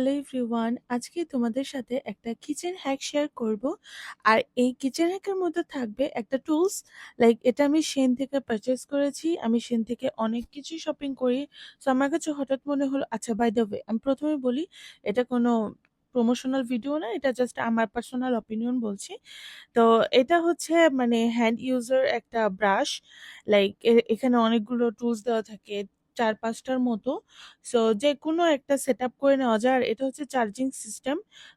Hello everyone আজকে তোমাদের সাথে একটা কিচেন হ্যাক শেয়ার করব। আর এই কিচেন হ্যাকের মধ্যে থাকবে একটা টুলস লাইক এটা আমি সেন থেকে পারচেস করেছি। আমি সেন থেকে অনেক কিছু শপিং করি। তো আমার কাছে হঠাৎ মনে হলো আচ্ছা বাই দ্য ওয়ে আমি প্রথমে বলি, এটা কোনো প্রমোশনাল ভিডিও না, এটা জাস্ট আমার পার্সোনাল অপিনিয়ন বলছি। তো এটা হচ্ছে মানে হ্যান্ড ইউজার একটা ব্রাশ লাইক এখানে অনেকগুলো টুলস দেওয়া থাকে। চার পাঁচটার মতো। সো যে কোনো একটা সেট আপ করে নেওয়া যায়। আর এটা হচ্ছে চার্জিং সিস্টেম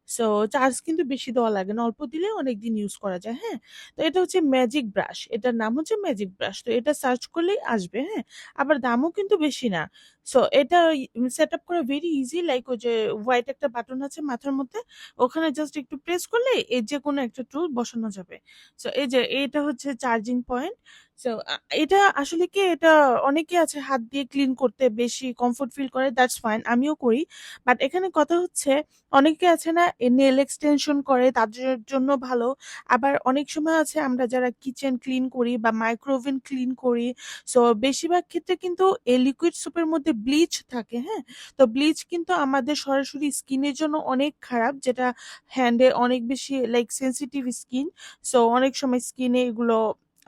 সো চার্জ কিন্তু বেশি দেওয়া লাগে না। অল্প দিলে অনেক দিন ইউজ করা যায় হ্যাঁ? তো এটা হচ্ছে ম্যাজিক ব্রাশ এটার নাম হচ্ছে ম্যাজিক ব্রাশ তো এটা সার্চ করলেই আসবে হ্যাঁ? আবার দামও কিন্তু বেশি না। সো এটা সেট আপ করা ভেরি ইজি লাইক ওই যে হোয়াইট একটা বাটন আছে মাথার মধ্যে, ওখানে জাস্ট একটু প্রেস করলে এই যে কোনো একটা টুল বসানো যাবে। সো এই যে এটা হচ্ছে চার্জিং পয়েন্ট সো এটা আসলে কি এটা অনেকে আছে হাত দিয়ে ক্লিন করতে বেশি কমফোর্ট ফিল করে দ্যাটস ফাইন আমিও করি। বাট এখানে কথা হচ্ছে, অনেকে আছে না নেল এক্সটেনশন করে, তাদের জন্য ভালো। আবার অনেক সময় আছে, আমরা যারা কিচেন ক্লিন করি বা মাইক্রোওভেন ক্লিন করি সো বেশিরভাগ ক্ষেত্রে কিন্তু এই লিকুইড সোপের মধ্যে ব্লিচ থাকে হ্যাঁ? তো ব্লিচ কিন্তু আমাদের সরাসরি স্কিনের জন্য অনেক খারাপ, যেটা হ্যান্ডে অনেক বেশি লাইক সেন্সিটিভ স্কিন সো অনেক সময় স্কিনে এগুলো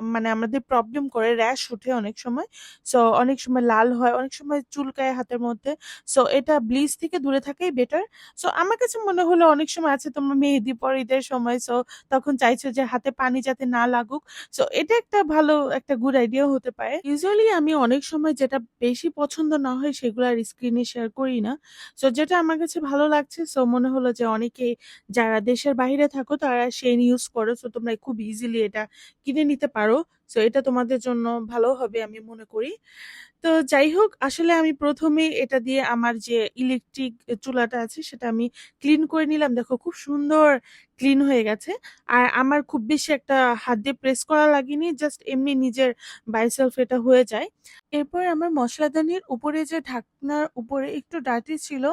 মানে আমাদের প্রবলেম করে র্যাশ উঠে অনেক সময়। সো অনেক সময় লাল হয়, অনেক সময় চুলকায় হাতের মধ্যে। সো এটা ব্লিচ থেকে দূরে থাকাই বেটার সো আমার কাছে মনে হলো অনেক সময় আছে তোমরা মেহেদি পর ঈদের সময় সো তখন চাইছো যে হাতে পানি যাতে না লাগুক। সো এটা একটা ভালো একটা গুড আইডিয়া হতে পারে। ইউজুয়ালি আমি অনেক সময় যেটা বেশি পছন্দ না হয় সেগুলো আর স্ক্রিনে শেয়ার করি না। সো যেটা আমার কাছে ভালো লাগছে সো মনে হলো যে অনেকে যারা দেশের বাইরে থাকো তারা সেই ইউজ করো। সো তোমরা খুব ইজিলি এটা কিনে নিতে পারো। আৰু সো এটা তোমাদের জন্য ভালো হবে আমি মনে করি। তো যাই হোক, আসলে আমি প্রথমে এটা দিয়ে আমার যে ইলেকট্রিক চুলাটা আছে, সেটা আমি ক্লিন করে নিলাম। দেখো, খুব সুন্দর ক্লিন হয়ে গেছে। আর আমার খুব বেশি একটা হাত দিয়ে প্রেস করা লাগেনি জাস্ট এমনি নিজের বাইসেলফ এটা হয়ে যায়। এরপর আমার মশলাদানির উপরে যে ঢাকনার উপরে একটু ডাটি ছিল,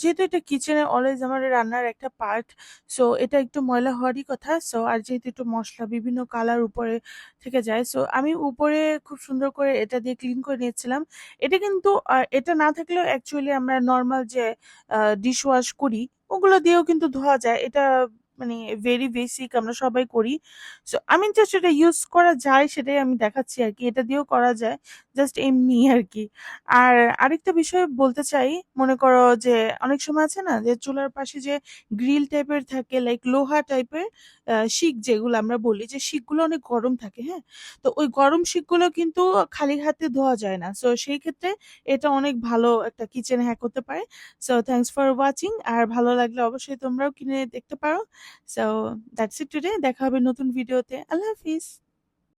যেহেতু এটা কিচেনে অলওয়েজ আমার রান্নার একটা পার্ট সো এটা একটু ময়লা হওয়ারই কথা। সো আর যেহেতু একটু মশলা বিভিন্ন কালার উপরে থেকে যায় সো আমি উপরে খুব সুন্দর করে এটা দিয়ে ক্লিন করে নিয়েছিলাম। এটা কিন্তু এটা না থাকলেও অ্যাকচুয়ালি আমরা নর্মাল যে ডিশ ওয়াশ করি, ওগুলো দিয়েও কিন্তু ধোয়া যায়। এটা মানে ভেরি বেসিক আমরা সবাই করি। সো আমি জাস্ট এটা ইউজ করা যায় সেটাই আমি দেখাচ্ছি আর কি। এটা দিয়েও করা যায় জাস্ট এমনি আর কি। আর আরেকটা বিষয় বলতে চাই, মনে করো যে অনেক সময় আছে না যে চুলার পাশে যে গ্রিল টাইপের থাকে লাইক লোহা টাইপের শিক যেগুলো আমরা বলি, যে শিকগুলো অনেক গরম থাকে হ্যাঁ? তো ওই গরম শিকগুলো কিন্তু খালি হাতে ধোয়া যায় না। সো সেই ক্ষেত্রে এটা অনেক ভালো একটা কিচেন হ্যাক করতে পারে। সো থ্যাংকস ফর ওয়াচিং আর ভালো লাগলে অবশ্যই তোমরাও কিনে দেখতে পারো। সো দ্যাটস ইট টুডে দেখা হবে নতুন ভিডিওতে আল্লাহ হাফিজ।